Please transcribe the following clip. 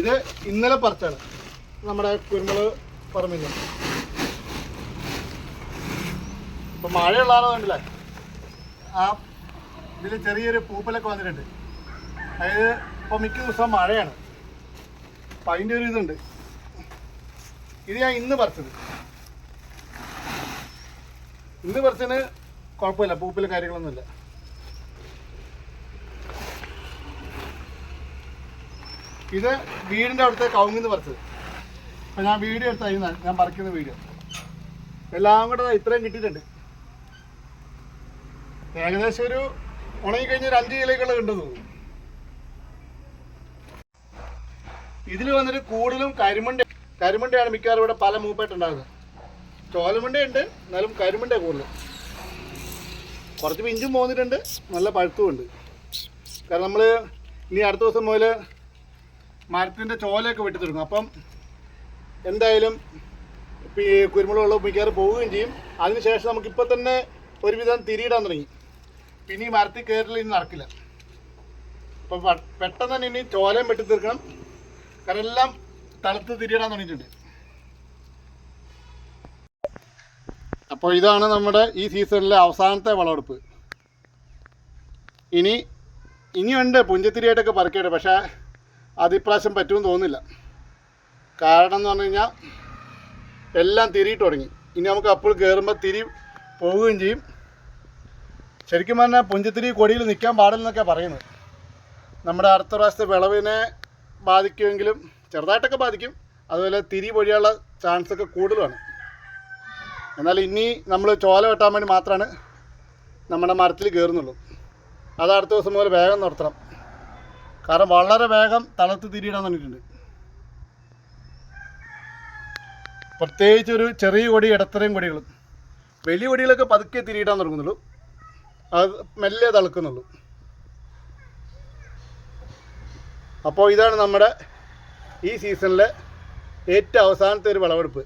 ഇത് ഇന്നലെ പറിച്ചാണ്. നമ്മുടെ കുരുമുളക് പറമ്പിന് ഇപ്പൊ മഴയുള്ളതാണ് കണ്ടില്ലേ? ആ ഇതിൽ ചെറിയൊരു പൂപ്പലൊക്കെ വന്നിട്ടുണ്ട്. അതായത് ഇപ്പൊ മിക്ക ദിവസം മഴയാണ്. അപ്പൊ അതിന്റെ ഒരു ഇതുണ്ട്. ഇത് ഞാൻ ഇന്ന് പറിച്ചത്. ഇന്ന് പറിച്ചത് കുഴപ്പമില്ല പൂപ്പലും കാര്യങ്ങളൊന്നുമില്ല. ഇത് വീടിന്റെ അടുത്ത് കവുങ്ങിന്ന് പറിച്ചത്. അപ്പം ഞാൻ വീഡിയോ എടുത്തായിരുന്നു ഞാൻ പറിക്കുന്ന വീഡിയോ. എല്ലാം കൂടെ ഇത്രയും കിട്ടിയിട്ടുണ്ട്. ഏകദേശം ഒരു ഉണങ്ങിക്കഴിഞ്ഞ ഒരു അഞ്ച് കിലോക്കുള്ള കിട്ടുന്നു ഇതിൽ വന്നിട്ട് കൂടുതലും കരിമണ്ട കരിമണ്ടയാണ് മിക്കവാറും ഇവിടെ പല മൂപ്പായിട്ടുണ്ടാകുന്നത് ചോലമണ്ടയുണ്ട് എന്നാലും കരിമണ്ട കൂടുതൽ. കുറച്ച് പിഞ്ചും പോന്നിട്ടുണ്ട്. നല്ല പഴുത്തുമുണ്ട്. കാരണം നമ്മൾ ഇനി അടുത്ത ദിവസം മുതൽ മരത്തിന്റെ ചോലയൊക്കെ വെട്ടി തുടങ്ങും അപ്പം എന്തായാലും ഈ കുരുമുളക് വെള്ളം മിക്കവാറും പോവുകയും ചെയ്യും. അതിനുശേഷം നമുക്കിപ്പോൾ തന്നെ ഒരുവിധം തിരിയിടാൻ തുടങ്ങി. പിന്നെ ഈ മരത്തിൽ കയറൽ ഇനി നടക്കില്ല. അപ്പം പെട്ടെന്ന് തന്നെ ഇനി ചോലയും വെട്ടി തീർക്കണം കാരണം എല്ലാം തണുത്ത് തിരിയിടാൻ തുടങ്ങിയിട്ടുണ്ട്. അപ്പോൾ ഇതാണ് നമ്മുടെ ഈ സീസണിലെ അവസാനത്തെ വിളവെടുപ്പ് ഇനി ഇനിയുണ്ട് പുഞ്ചത്തിരിയായിട്ടൊക്കെ പറിക്കട്ടെ പക്ഷേ അത് ഇപ്രാവശ്യം പറ്റുമെന്ന് തോന്നുന്നില്ല. കാരണം എന്ന് പറഞ്ഞു കഴിഞ്ഞാൽ എല്ലാം തിരിയിട്ട് തുടങ്ങി. ഇനി നമുക്ക് അപ്പോൾ കയറുമ്പോൾ തിരി പോവുകയും ചെയ്യും. ശരിക്കും പറഞ്ഞാൽ പുഞ്ചത്തിരി കൊടിയിൽ നിൽക്കാൻ പാടില്ലെന്നൊക്കെ പറയുന്നത്. നമ്മുടെ അടുത്ത പ്രാവശ്യത്തെ വിളവിനെ ബാധിക്കുമെങ്കിലും ചെറുതായിട്ടൊക്കെ ബാധിക്കും. അതുപോലെ തിരി പൊഴിയാനുള്ള ചാൻസൊക്കെ കൂടുതലാണ്. എന്നാൽ ഇനി നമ്മൾ ചോല വെട്ടാൻ വേണ്ടി മാത്രമാണ് നമ്മുടെ മരത്തിൽ കയറുന്നുള്ളൂ. അത് അടുത്ത ദിവസം മുതൽ വേഗം നിർത്തണം. കാരണം വളരെ വേഗം തളർത്ത് തിരിയിടാൻ തുടങ്ങിയിട്ടുണ്ട് പ്രത്യേകിച്ച് ഒരു ചെറിയ കൊടി ഇടത്തരം കൊടികളും വലിയ കൊടികളൊക്കെ പതുക്കെ തിരിയിടാൻ തുടങ്ങുന്നുള്ളൂ. അത് മെല്ലെ തളുക്കുന്നുള്ളൂ. അപ്പോൾ ഇതാണ് നമ്മുടെ ഈ സീസണിലെ ഏറ്റവും അവസാനത്തെ ഒരു വിളവെടുപ്പ്.